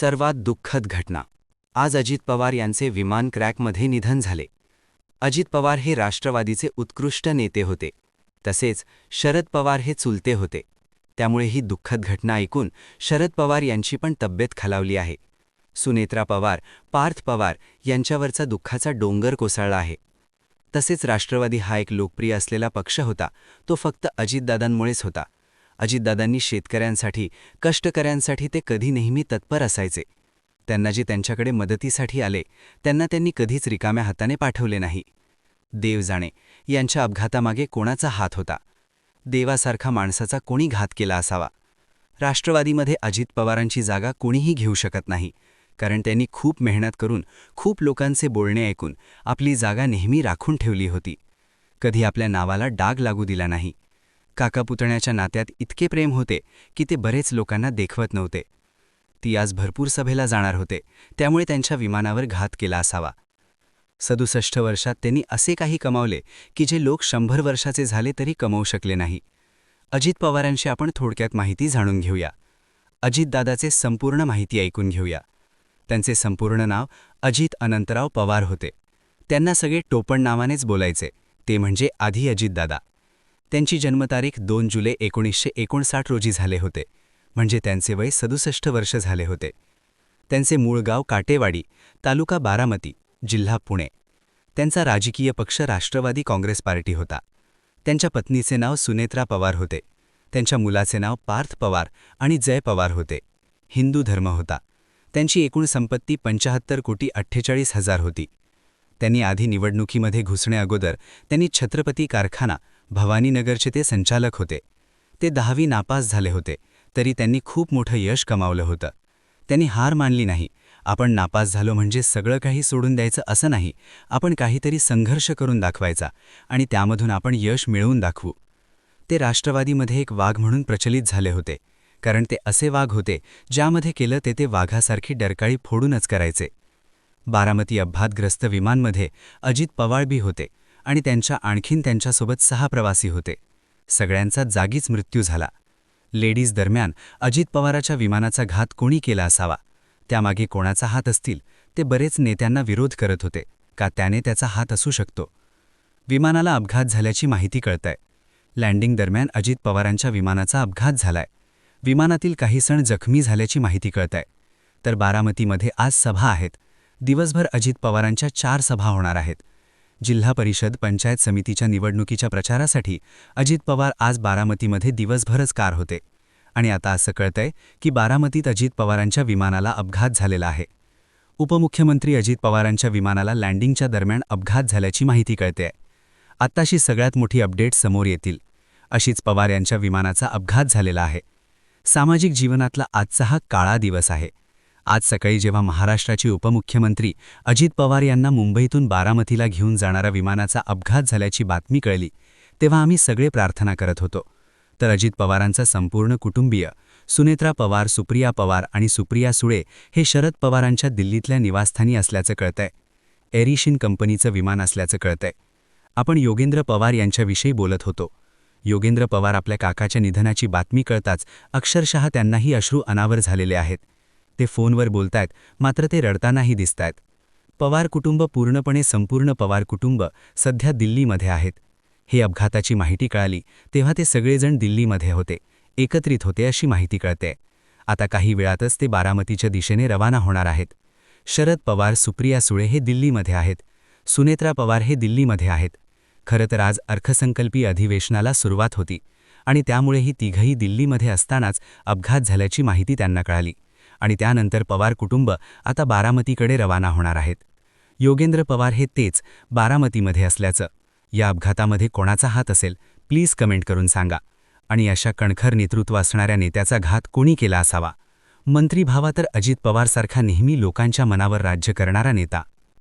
सर्वात दुःखद घटना. आज अजित पवार यांचे विमान क्रॅकमध्ये निधन झाले. अजित पवार हे राष्ट्रवादीचे उत्कृष्ट नेते होते. तसेच शरद पवार हे चुलते होते. त्यामुळे ही दुःखद घटना ऐकून शरद पवार यांची पण तब्येत खालावली आहे. सुनेत्रा पवार पार्थ पवार यांच्यावरचा दुःखाचा डोंगर कोसळला आहे. तसेच राष्ट्रवादी हा एक लोकप्रिय असलेला पक्ष होता. तो फक्त अजितदादांमुळेच होता. अजितदादांनी शेतकऱ्यांसाठी कष्टकऱ्यांसाठी ते कधी नेहमी तत्पर असायचे. त्यांना जे त्यांच्याकडे मदतीसाठी आले त्यांना त्यांनी कधीच रिकाम्या हाताने पाठवले नाही. देव जाणे यांच्या अपघातामागे कोणाचा हात होता? देवासारखा माणसाचा कोणी घात केला असावा? राष्ट्रवादीमध्ये अजित पवारांची जागा कोणीही घेऊ शकत नाही कारण त्यांनी खूप मेहनत करून खूप लोकांचे बोलणे ऐकून आपली जागा नेहमी राखून ठेवली होती. कधी आपल्या नावाला डाग लागू दिला नाही. काका पुतण्याच्या नात्यात इतके प्रेम होते की ते बरेच लोकांना देखवत नव्हते. ती आज भरपूर सभेला जाणार होते त्यामुळे त्यांच्या विमानावर घात केला असावा. सदुसष्ट वर्षात त्यांनी असे काही कमावले की जे लोक शंभर वर्षाचे झाले तरी कमवू शकले नाही. अजित पवारांशी आपण थोडक्यात माहिती जाणून घेऊया. अजितदादाचे संपूर्ण माहिती ऐकून घेऊया. त्यांचे संपूर्ण नाव अजित अनंतराव पवार होते. त्यांना सगळे टोपण नावानेच बोलायचे ते म्हणजे आधी अजितदादा त्यांची जन्मतारीख दोन जुलै एकोणीसशे एकोणसाठ रोजी झाले होते. म्हणजे त्यांचे वय सदुसष्ट वर्ष झाले होते. त्यांचे मूळ गाव काटेवाडी तालुका बारामती जिल्हा पुणे. त्यांचा राजकीय पक्ष राष्ट्रवादी काँग्रेस पार्टी होता. त्यांच्या पत्नीचे नाव सुनेत्रा पवार होते. त्यांच्या मुलाचे नाव पार्थ पवार आणि जय पवार होते. हिंदू धर्म होता. त्यांची एकूण संपत्ती पंचाहत्तर कोटी अठ्ठेचाळीस हजार होती. त्यांनी आधी निवडणुकीमध्ये घुसण्याअगोदर त्यांनी छत्रपती कारखाना भवानीनगरचे ते संचालक होते. ते दहावी नापास झाले होते तरी त्यांनी खूप मोठं यश कमावलं होतं. त्यांनी हार मानली नाही. आपण नापास झालो म्हणजे सगळं काही सोडून द्यायचं असं नाही. आपण काहीतरी संघर्ष करून दाखवायचा आणि त्यामधून आपण यश मिळवून दाखवू. ते राष्ट्रवादीमध्ये एक वाघ म्हणून प्रचलित झाले होते कारण ते असे वाघ होते ज्यामध्ये केलं ते ते वाघासारखी डरकाळी फोडूनच करायचे. बारामती अपघातग्रस्त विमानमध्ये अजित पवाळबी होते आणि त्यांच्या आणखीन त्यांच्यासोबत सहा प्रवासी होते. सगळ्यांचा जागीच मृत्यू झाला. लेडीज दरम्यान अजित पवाराच्या विमानाचा घात कोणी केला असावा? त्यामागे कोणाचा हात असतील ते बरेच नेत्यांना विरोध करत होते का त्याने त्याचा हात असू शकतो? विमानाला अपघात झाल्याची माहिती कळतंय. लँडिंग दरम्यान अजित पवारांच्या विमानाचा अपघात झालाय. विमानातील काही सण जखमी झाल्याची माहिती कळतंय. तर बारामतीमध्ये आज सभा आहेत. दिवसभर अजित पवारांच्या चार सभा होणार आहेत. जिल्हा परिषद पंचायत समितीच्या निवडणुकीच्या प्रचारासाठी अजित पवार आज बारामतीमध्ये दिवसभरच कार होते. आणि आता असं कळतंय की बारामतीत अजित पवारांच्या विमानाला अपघात झालेला आहे. उपमुख्यमंत्री अजित पवारांच्या विमानाला लँडिंगच्या दरम्यान अपघात झाल्याची माहिती कळते आत्ताशी सगळ्यात मोठी अपडेट समोर येतील. अशीच पवार यांच्या विमानाचा अपघात झालेला आहे. सामाजिक जीवनातला आजचा हा काळा दिवस आहे. आज सकाळी जेव्हा महाराष्ट्राचे उपमुख्यमंत्री अजित पवार यांना मुंबईतून बारामतीला घेऊन जाणाऱ्या विमानाचा अपघात झाल्याची बातमी कळली तेव्हा आम्ही सगळे प्रार्थना करत होतो. तर अजित पवारांचा संपूर्ण कुटुंबीय सुनेत्रा पवार सुप्रिया पवार आणि सुप्रिया सुळे हे शरद पवारांच्या दिल्लीतल्या निवासस्थानी असल्याचं कळतंय. एरिशिन कंपनीचं विमान असल्याचं कळतंय. आपण योगेंद्र पवार यांच्याविषयी बोलत होतो. योगेंद्र पवार आपल्या काकाच्या निधनाची बातमी कळताच अक्षरशः त्यांनाही अश्रू अनावर झालेले आहेत. ते फोनवर बोलतायत मात्र ते रडतानाही दिसतायत. पवार कुटुंब पूर्णपणे संपूर्ण पवार कुटुंब सध्या दिल्लीमध्ये आहेत. हे अपघाताची माहिती कळाली तेव्हा ते सगळेजण दिल्लीमध्ये होते एकत्रित होते अशी माहिती कळते. आता काही वेळातच ते बारामतीच्या दिशेने रवाना होणार आहेत. शरद पवार सुप्रिया सुळे हे दिल्लीमध्ये आहेत. सुनेत्रा पवार हे दिल्लीमध्ये आहेत. खरं तर आज अर्थसंकल्पीय अधिवेशनाला सुरुवात होती आणि त्यामुळे ही तिघही दिल्लीमध्ये असतानाच अपघात झाल्याची माहिती त्यांना कळाली. आणि त्यानंतर पवार कुटुंब आता बारामतीकडे रवाना होणार आहेत. योगेंद्र पवार हे तेच बारामतीमध्ये असल्याचं. या अपघातामध्ये कोणाचा हात असेल प्लीज कमेंट करून सांगा. आणि अशा कणखर नेतृत्व असणाऱ्या नेत्याचा घात कोणी केला असावा? मंत्रीभावा तर अजित पवारसारखा नेहमी लोकांच्या मनावर राज्य करणारा नेता.